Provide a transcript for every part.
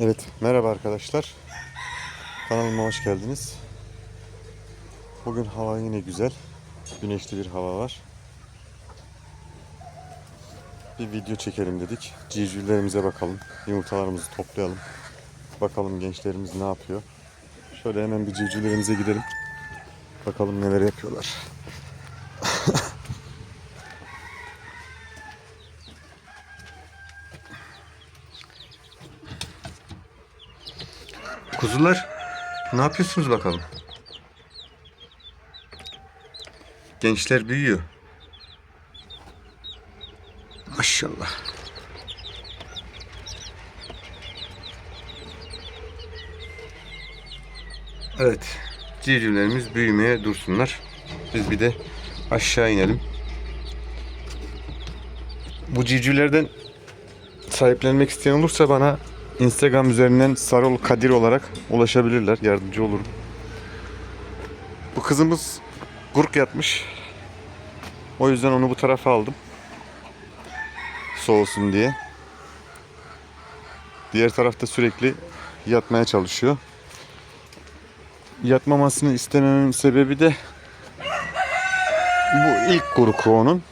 Evet, merhaba arkadaşlar. Kanalıma hoş geldiniz. Bugün hava yine güzel. Güneşli bir hava var. Bir video çekelim dedik. Civcivlerimize bakalım. Yumurtalarımızı toplayalım. Bakalım gençlerimiz ne yapıyor. Şöyle hemen bir civcivlerimize gidelim. Bakalım neler yapıyorlar. Kuzular ne yapıyorsunuz bakalım? Gençler büyüyor. Maşallah. Evet. Civcivlerimiz büyümeye dursunlar. Biz bir de aşağı inelim. Bu civcivlerden sahiplenmek isteyen olursa bana Instagram üzerinden Sarol Kadir olarak ulaşabilirler. Yardımcı olurum. Bu kızımız gurk yatmış. O yüzden onu bu tarafa aldım. Soğusun diye. Diğer tarafta sürekli yatmaya çalışıyor. Yatmamasını istemememin sebebi de bu ilk gurku onun.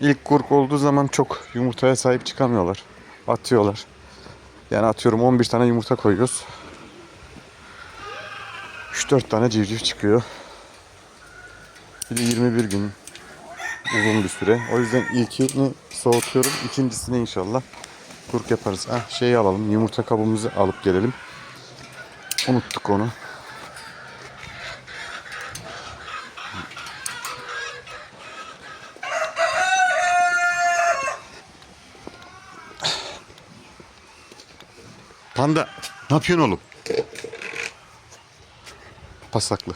İlk gurk olduğu zaman çok yumurtaya sahip çıkamıyorlar. Atıyorlar. Yani atıyorum 11 tane yumurta koyuyoruz. 3-4 tane civciv çıkıyor. Bir de 21 gün uzun bir süre. O yüzden ilkini soğutuyorum. İkincisini inşallah kurk yaparız. Ah şeyi alalım. Yumurta kabımızı alıp gelelim. Unuttuk onu. Panda ne yapıyorsun oğlum? Pasaklı.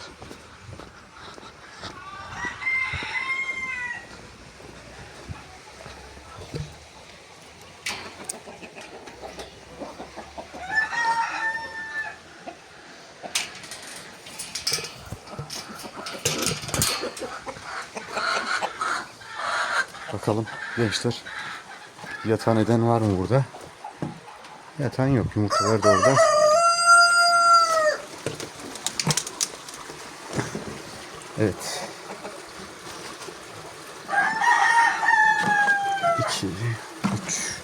Bakalım gençler yatan eden var mı burada? Yatan yok. Yumurtalar da orada. Evet. İki, üç,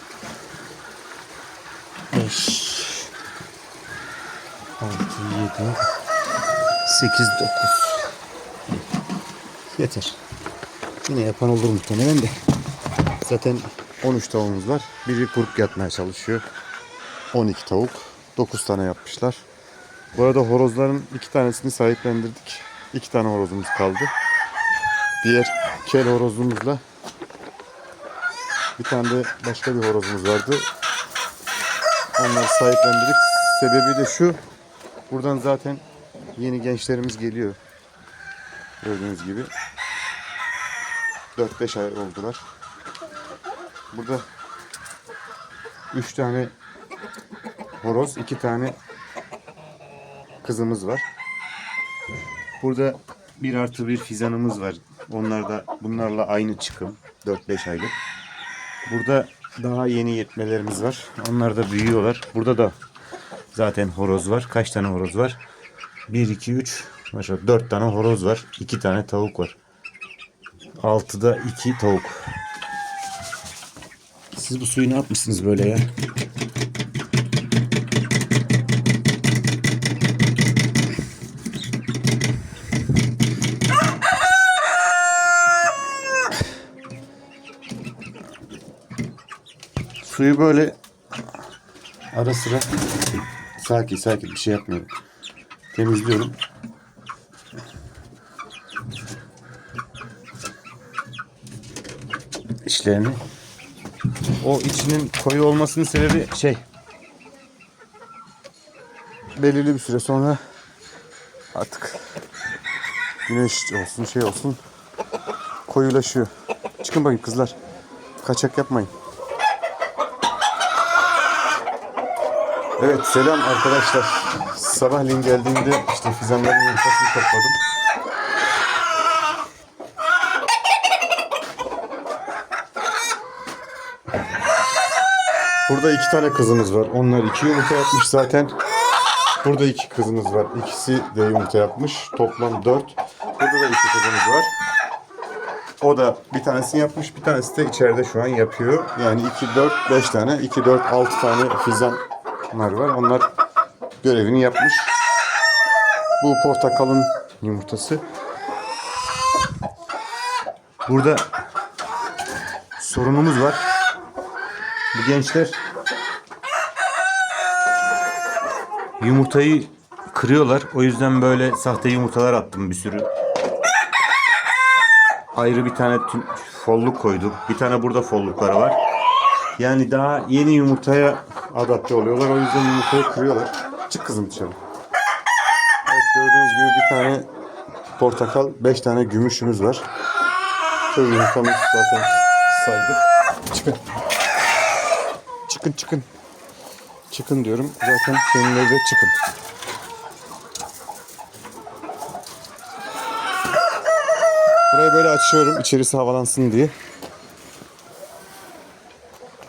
beş, altı, yedi, sekiz, dokuz. Yeter. Yine yapan olur muhtemelen de. Zaten 13 tavuğumuz var. Biri kurup yatmaya çalışıyor. 12 tavuk. 9 tane yapmışlar. Bu arada horozların iki tanesini sahiplendirdik. 2 tane horozumuz kaldı. Diğer kel horozumuzla bir tane de başka bir horozumuz vardı. Onları sahiplendirdik. Sebebi de şu. Buradan zaten yeni gençlerimiz geliyor. Gördüğünüz gibi. 4-5 ay oldular. Burada 3 tane horoz, iki tane kızımız var. Burada bir artı bir fizanımız var. Onlar da bunlarla aynı çıkım. 4-5 aylık. Burada daha yeni yetmelerimiz var. Onlar da büyüyorlar. Burada da zaten horoz var. Kaç tane horoz var? 1, 2, 3, maşallah 4 tane horoz var. 2 tane tavuk var. 6'da 2 tavuk. Siz bu suyu ne yapmışsınız böyle ya? Suyu böyle ara sıra sakin sakin bir şey yapmıyorum. Temizliyorum. İçlerini. O içinin koyu olmasının sebebi şey belirli bir süre sonra artık güneş olsun şey olsun koyulaşıyor. Çıkın bakayım kızlar. Kaçak yapmayın. Evet selam arkadaşlar. Sabahleyin geldiğimde işte fizanların yumurtasını topladım. Burada iki tane kızımız var. Onlar iki yumurta yapmış zaten. Burada iki kızımız var. İkisi de yumurta yapmış. Toplam dört. Burada da iki kızımız var. O da bir tanesini yapmış. Bir tanesi de içeride şu an yapıyor. Yani 2, 4, 5 tane. 2, 4, 6 tane fizanlar var. Onlar görevini yapmış. Bu portakalın yumurtası. Burada sorunumuz var. Bu gençler yumurtayı kırıyorlar. O yüzden böyle sahte yumurtalar attım bir sürü. Ayrı bir tane folluk koyduk. Bir tane burada follukları var. Yani daha yeni yumurtaya adapte oluyorlar. O yüzden yumurtayı kırıyorlar. Çık kızım dışarı. Evet gördüğünüz gibi bir tane portakal, beş tane gümüşümüz var. Şu yumurtamız zaten saydık. Çıkın. Çıkın çıkın. Çıkın diyorum. Zaten kendileri de çıkın. Burayı böyle açıyorum içerisi havalansın diye.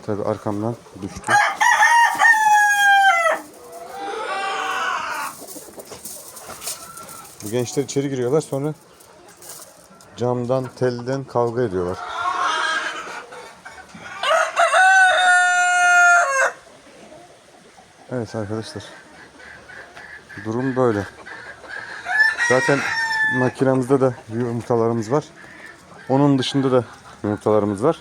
Tabi arkamdan düştü. Bu gençler içeri giriyorlar sonra camdan, telden kavga ediyorlar. Evet arkadaşlar. Durum böyle. Zaten makinamızda da yumurtalarımız var. Onun dışında da yumurtalarımız var.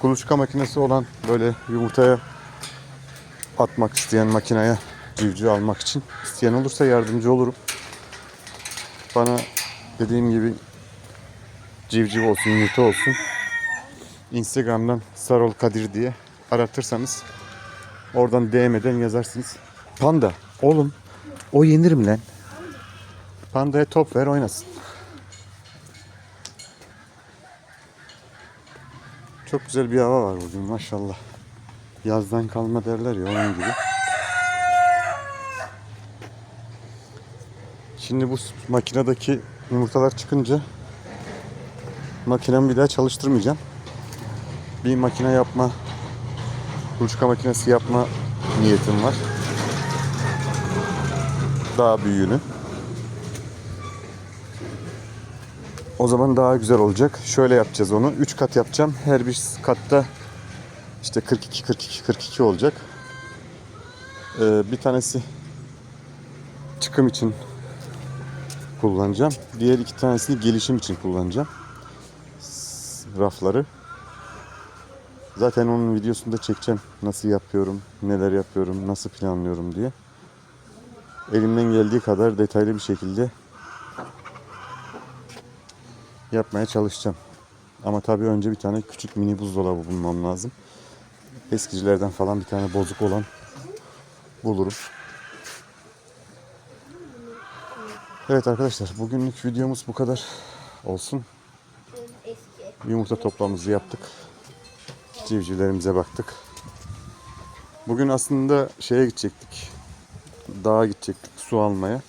Kuluçka makinesi olan böyle yumurtaya atmak isteyen makineye civciv almak için isteyen olursa yardımcı olurum. Bana dediğim gibi civciv olsun, yumurta olsun Instagram'dan Sarol Kadir diye aratırsanız oradan DM'den yazarsınız. Panda oğlum o yenir mi lan? Pandaya top ver oynasın. Çok güzel bir hava var bugün maşallah. Yazdan kalma derler ya onun gibi. Şimdi bu makinedeki yumurtalar çıkınca makinemi bir daha çalıştırmayacağım. Bir makine yapma, kuluçka makinesi yapma niyetim var. Daha büyüğünü. O zaman daha güzel olacak. Şöyle yapacağız onu. 3 kat yapacağım. Her bir katta işte 42 42 42 olacak. Ee, bir tanesi çıkım için kullanacağım. Diğer iki tanesini gelişim için kullanacağım. Rafları. Zaten onun videosunu da çekeceğim. Nasıl yapıyorum, neler yapıyorum, nasıl planlıyorum diye. Elimden geldiği kadar detaylı bir şekilde yapmaya çalışacağım. Ama tabii önce bir tane küçük mini buzdolabı bulmam lazım. Eskicilerden falan bir tane bozuk olan bulurum. Evet arkadaşlar bugünlük videomuz bu kadar olsun. Yumurta toplamımızı yaptık. Civcivlerimize baktık. Bugün aslında şeye gidecektik. Dağa gidecektik su almaya.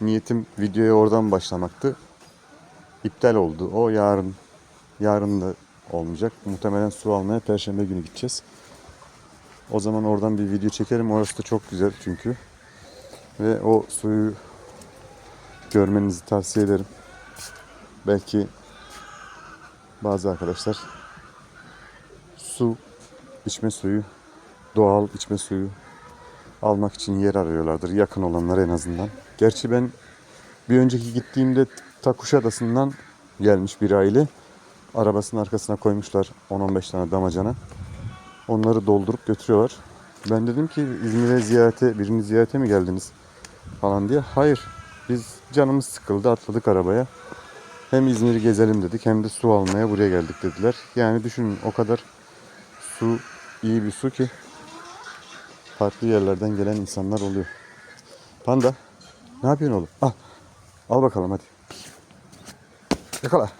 Niyetim videoya oradan başlamaktı. İptal oldu. O yarın yarın da olmayacak. Muhtemelen su almaya perşembe günü gideceğiz. O zaman oradan bir video çekerim. Orası da çok güzel çünkü. Ve o suyu görmenizi tavsiye ederim. Belki bazı arkadaşlar su, içme suyu, doğal içme suyu almak için yer arıyorlardır. Yakın olanlar en azından. Gerçi ben bir önceki gittiğimde ta Kuşadası'ndan gelmiş bir aile. Arabasının arkasına koymuşlar 10-15 tane damacana. Onları doldurup götürüyorlar. Ben dedim ki İzmir'e ziyarete, birini ziyarete mi geldiniz falan diye. Hayır. Biz canımız sıkıldı atladık arabaya. Hem İzmir'i gezelim dedik hem de su almaya buraya geldik dediler. Yani düşünün o kadar su iyi bir su ki farklı yerlerden gelen insanlar oluyor. Panda ne yapıyorsun oğlum? Al. Al bakalım hadi. Yakala.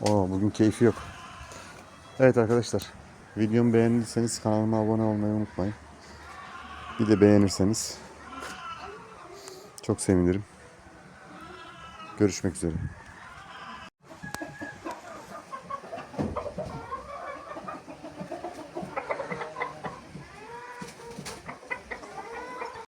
Oo, bugün keyfi yok. Evet arkadaşlar. Videomu beğendiyseniz kanalıma abone olmayı unutmayın. Bir de beğenirseniz çok sevinirim. Görüşmek üzere.